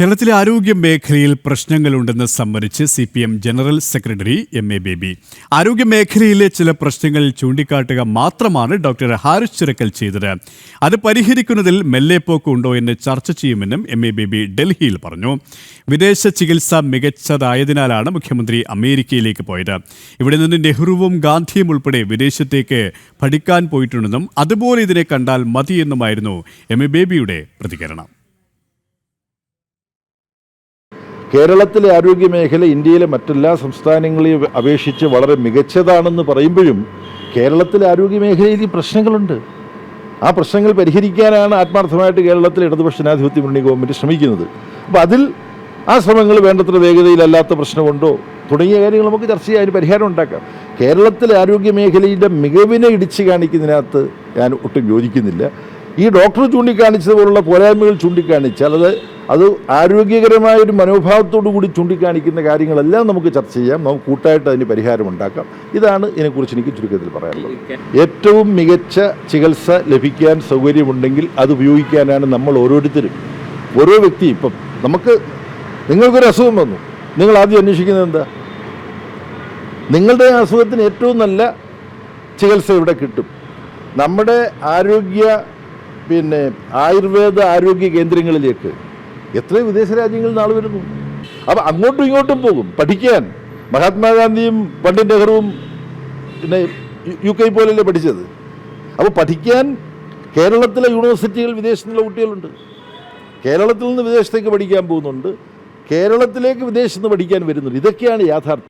കേരളത്തിലെ ആരോഗ്യ മേഖലയിൽ പ്രശ്നങ്ങളുണ്ടെന്ന് സമ്മതിച്ച് C P M general secretary M A Baby. ആരോഗ്യ മേഖലയിലെ ചില പ്രശ്നങ്ങൾ ചൂണ്ടിക്കാട്ടുക മാത്രമാണ് ഡോക്ടർ ഹാരിസ് ചുരക്കൽ ചെയ്തത്. അത് പരിഹരിക്കുന്നതിൽ മെല്ലെ ഉണ്ടോ എന്ന് ചർച്ച ചെയ്യുമെന്നും എം എ ബേബി ഡൽഹിയിൽ പറഞ്ഞു. വിദേശ ചികിത്സ മികച്ചതായതിനാലാണ് മുഖ്യമന്ത്രി അമേരിക്കയിലേക്ക് പോയത്. ഇവിടെ നിന്ന് നെഹ്റുവും ഗാന്ധിയും ഉൾപ്പെടെ വിദേശത്തേക്ക് പഠിക്കാൻ പോയിട്ടുണ്ടെന്നും അതുപോലെ ഇതിനെ കണ്ടാൽ മതിയെന്നുമായിരുന്നു എം എ ബേബിയുടെ പ്രതികരണം. കേരളത്തിലെ ആരോഗ്യ മേഖല ഇന്ത്യയിലെ മറ്റെല്ലാ സംസ്ഥാനങ്ങളെയും അപേക്ഷിച്ച് വളരെ മികച്ചതാണെന്ന് പറയുമ്പോഴും കേരളത്തിലെ ആരോഗ്യ മേഖലയിൽ ഈ പ്രശ്നങ്ങളുണ്ട്. ആ പ്രശ്നങ്ങൾ പരിഹരിക്കാനാണ് ആത്മാർത്ഥമായിട്ട് കേരളത്തിലെ ഇടതുപക്ഷ ജനാധിപത്യ മുന്നണി ഗവൺമെന്റ് ശ്രമിക്കുന്നത്. അപ്പോൾ അതിൽ ആ ശ്രമങ്ങൾ വേണ്ടത്ര വേഗതയിലല്ലാത്ത പ്രശ്നമുണ്ടോ? തുടങ്ങിയ കാര്യങ്ങൾ നമുക്ക് ചർച്ച ചെയ്യാൻ അതിന് പരിഹാരം ഉണ്ടാക്കാം. കേരളത്തിലെ ആരോഗ്യ മേഖലയുടെ മികവിനെ ഇടിച്ചു കാണിക്കുന്നതിനകത്ത് ഞാൻ ഒട്ടും യോജിക്കുന്നില്ല. ഈ ഡോക്ടർ ചൂണ്ടിക്കാണിച്ചതുപോലുള്ള പോരായ്മകൾ ചൂണ്ടിക്കാണിച്ചാൽ അത് അത് ആരോഗ്യകരമായ ഒരു മനോഭാവത്തോടു കൂടി ചൂണ്ടിക്കാണിക്കുന്ന കാര്യങ്ങളെല്ലാം നമുക്ക് ചർച്ച ചെയ്യാം. നമുക്ക് കൂട്ടായിട്ട് അതിന് പരിഹാരം ഉണ്ടാക്കാം. ഇതാണ് ഇതിനെക്കുറിച്ച് എനിക്ക് ചുരുക്കത്തിൽ പറയാനുള്ളത്. ഏറ്റവും മികച്ച ചികിത്സ ലഭിക്കാൻ സൗകര്യമുണ്ടെങ്കിൽ അത് ഉപയോഗിക്കാനാണ് നമ്മൾ ഓരോരുത്തരും. ഓരോ വ്യക്തിയും ഇപ്പം നമുക്ക് നിങ്ങൾക്കൊരു അസുഖം വന്നു. നിങ്ങൾ ആദ്യം അന്വേഷിക്കുന്നത് എന്താ? നിങ്ങളുടെ അസുഖത്തിന് ഏറ്റവും നല്ല ചികിത്സ ഇവിടെ കിട്ടും? നമ്മുടെ ആരോഗ്യ പിന്നെ ആയുർവേദ ആരോഗ്യ കേന്ദ്രങ്ങളിലേക്ക് എത്രയോ വിദേശ രാജ്യങ്ങളിൽ നാൾ വരുന്നു. അപ്പം അങ്ങോട്ടും ഇങ്ങോട്ടും പോകും. പഠിക്കാൻ. മഹാത്മാഗാന്ധിയും പണ്ഡിറ്റ് നെഹ്റുവും പിന്നെ യു- കെ പോലല്ലേ പഠിച്ചത്? അപ്പോൾ പഠിക്കാൻ കേരളത്തിലെ യൂണിവേഴ്സിറ്റികൾ വിദേശത്തുള്ള കുട്ടികളുണ്ട്. കേരളത്തിൽ നിന്ന് വിദേശത്തേക്ക് പഠിക്കാൻ പോകുന്നുണ്ട്. കേരളത്തിലേക്ക് വിദേശത്ത് നിന്ന് പഠിക്കാൻ വരുന്നുണ്ട്. ഇതൊക്കെയാണ് യാഥാർത്ഥ്യം.